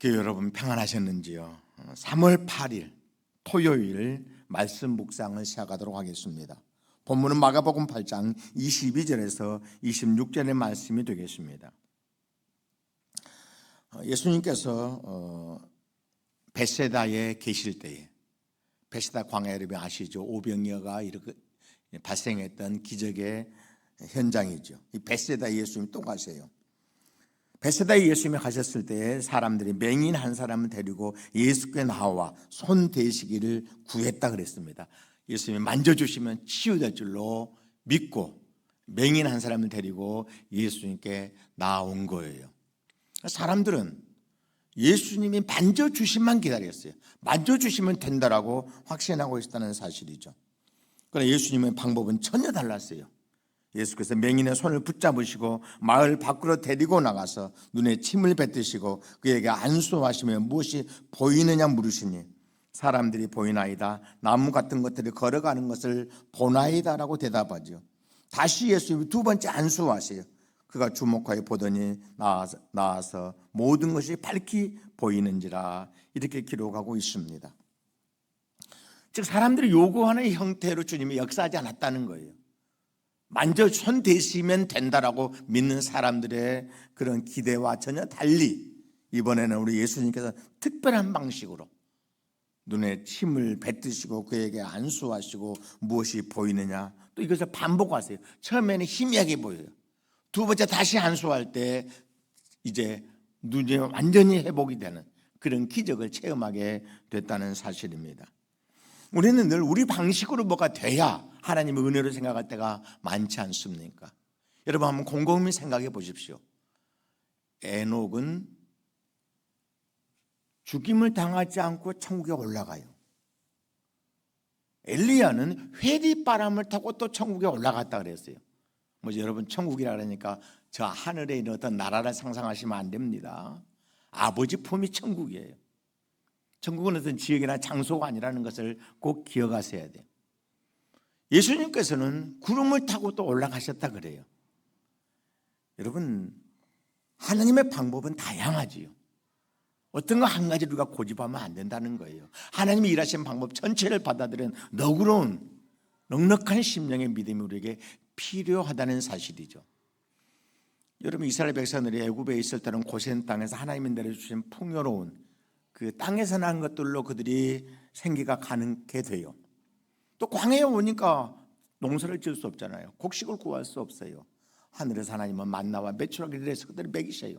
교회 여러분 평안하셨는지요? 3월 8일 토요일 말씀 묵상을 시작하도록 하겠습니다. 본문은 마가복음 8장 22절에서 26절의 말씀이 되겠습니다. 어, 예수님께서 어, 베세다에 계실 때에 베세다 광야 여러분 아시죠? 오병이어가 이렇게 발생했던 기적의 현장이죠. 이 베세다 예수님 또 가세요. 베세다에 예수님이 가셨을 때 사람들이 맹인 한 사람을 데리고 예수께 나와 손 대시기를 구했다 그랬습니다. 예수님이 만져주시면 치유될 줄로 믿고 맹인 한 사람을 데리고 예수님께 나온 거예요. 사람들은 예수님이 만져주시만 기다렸어요. 만져주시면 된다라고 확신하고 있다는 사실이죠. 그러나 예수님의 방법은 전혀 달랐어요. 예수께서 맹인의 손을 붙잡으시고 마을 밖으로 데리고 나가서 눈에 침을 뱉으시고 그에게 안수하시며 무엇이 보이느냐 물으시니 사람들이 보이나이다 나무 같은 것들이 걸어가는 것을 보나이다라고 대답하죠. 다시 예수님이 두 번째 안수하세요. 그가 주목하여 보더니 나와서, 나와서 모든 것이 밝히 보이는지라 이렇게 기록하고 있습니다. 즉 사람들이 요구하는 형태로 주님이 역사하지 않았다는 거예요. 만져 손 대시면 된다라고 믿는 사람들의 그런 기대와 전혀 달리 이번에는 우리 예수님께서 특별한 방식으로 눈에 침을 뱉으시고 그에게 안수하시고 무엇이 보이느냐 또 이것을 반복하세요. 처음에는 희미하게 보여요. 두 번째 다시 안수할 때 이제 눈이 완전히 회복이 되는 그런 기적을 체험하게 됐다는 사실입니다. 우리는 늘 우리 방식으로 뭐가 돼야 하나님의 은혜로 생각할 때가 많지 않습니까? 여러분 한번 곰곰이 생각해 보십시오. 에녹은 죽임을 당하지 않고 천국에 올라가요. 엘리야는 회리 바람을 타고 또 천국에 올라갔다 그랬어요. 뭐 여러분 천국이라 그러니까 저 하늘에 있는 어떤 나라를 상상하시면 안 됩니다. 아버지 품이 천국이에요. 천국은 어떤 지역이나 장소가 아니라는 것을 꼭 기억하셔야 돼요. 예수님께서는 구름을 타고 또 올라가셨다 그래요. 여러분, 하나님의 방법은 다양하지요. 어떤 거 한 가지를 우리가 고집하면 안 된다는 거예요. 하나님이 일하신 방법 전체를 받아들인 너그러운 넉넉한 심령의 믿음이 우리에게 필요하다는 사실이죠. 여러분 이스라엘 백성들이 애굽에 있을 때는 고센 땅에서 하나님이 내려주신 풍요로운 그 땅에서 난 것들로 그들이 생기가 가능게 돼요. 또 광야에 오니까 농사를 지을 수 없잖아요. 곡식을 구할 수 없어요. 하늘에서 하나님은 만나와 매출하기를 해서 그들을 먹이셔요.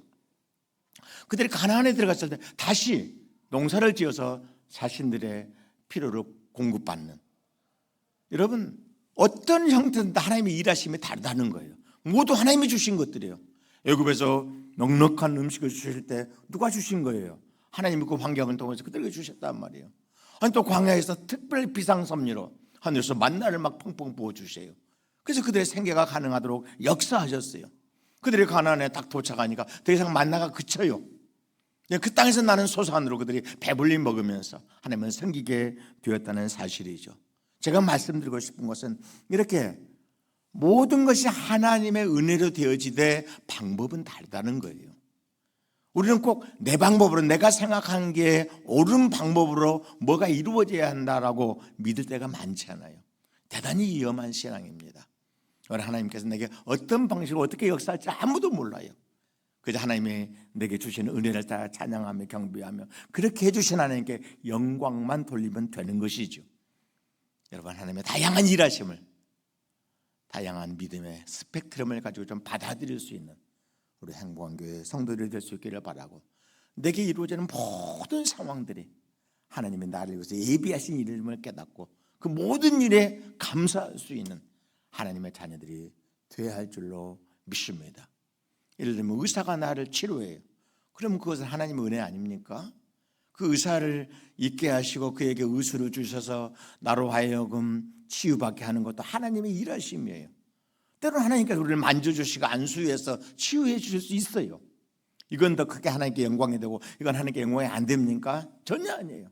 그들이 가나안에 들어갔을 때 다시 농사를 지어서 자신들의 필요를 공급받는 여러분 어떤 형태든 하나님이 일하심이 다르다는 거예요. 모두 하나님이 주신 것들이에요. 애굽에서 넉넉한 음식을 주실 때 누가 주신 거예요? 하나님이 그 환경을 통해서 그들에게 주셨단 말이에요. 아니 또 광야에서 특별 비상섭리로 하늘에서 만나를 막 펑펑 부어 주세요. 그래서 그들의 생계가 가능하도록 역사하셨어요. 그들이 가나안에 딱 도착하니까 더 이상 만나가 그쳐요. 그 땅에서 나는 소산으로 그들이 배불리 먹으면서 하나님을 섬기게 되었다는 사실이죠. 제가 말씀드리고 싶은 것은 이렇게 모든 것이 하나님의 은혜로 되어지되 방법은 다르다는 거예요. 우리는 꼭 내 방법으로 내가 생각한 게 옳은 방법으로 뭐가 이루어져야 한다라고 믿을 때가 많지 않아요. 대단히 위험한 신앙입니다. 오늘 하나님께서 내게 어떤 방식으로 어떻게 역사할지 아무도 몰라요. 그저 하나님이 내게 주시는 은혜를 다 찬양하며 경배하며 그렇게 해주신 하나님께 영광만 돌리면 되는 것이죠. 여러분 하나님의 다양한 일하심을 다양한 믿음의 스펙트럼을 가지고 좀 받아들일 수 있는 우리 행복한 교회 성도들이 될 수 있기를 바라고 내게 이루어지는 모든 상황들이 하나님이 나를 위해서 예비하신 이름을 깨닫고 그 모든 일에 감사할 수 있는 하나님의 자녀들이 되어야 할 줄로 믿습니다. 예를 들면 의사가 나를 치료해요. 그럼 그것은 하나님의 은혜 아닙니까? 그 의사를 있게 하시고 그에게 의술을 주셔서 나로 하여금 치유받게 하는 것도 하나님의 일하심이에요. 때로는 하나님께서 우리를 만져주시고 안수해서 치유해 주실 수 있어요. 이건 더 크게 하나님께 영광이 되고 이건 하나님께 영광이 안 됩니까? 전혀 아니에요.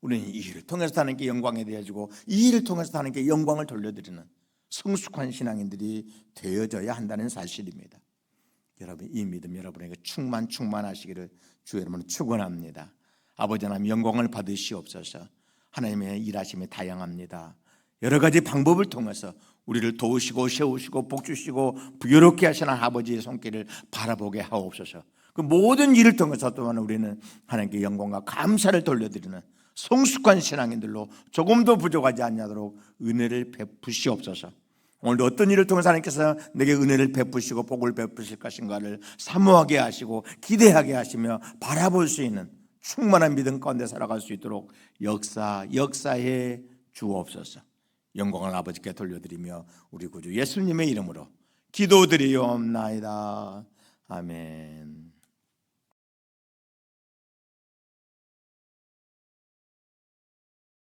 우리는 이 일을 통해서 하나님께 영광이 되어지고 이 일을 통해서 하나님께 영광을 돌려드리는 성숙한 신앙인들이 되어져야 한다는 사실입니다. 여러분 이 믿음 여러분에게 충만 충만하시기를 주 여러분 축원합니다. 아버지 하나님 영광을 받으시옵소서. 하나님의 일하심이 다양합니다. 여러 가지 방법을 통해서 우리를 도우시고 세우시고 복 주시고 부유롭게 하시는 아버지의 손길을 바라보게 하옵소서. 그 모든 일을 통해서 또한 우리는 하나님께 영광과 감사를 돌려드리는 성숙한 신앙인들로 조금도 부족하지 않도록 은혜를 베푸시옵소서. 오늘도 어떤 일을 통해서 하나님께서 내게 은혜를 베푸시고 복을 베푸실 것인가를 사모하게 하시고 기대하게 하시며 바라볼 수 있는 충만한 믿음 가운데 살아갈 수 있도록 역사 역사해 주옵소서. 영광을 아버지께 돌려드리며 우리 구주 예수님의 이름으로 기도드리옵나이다. 아멘.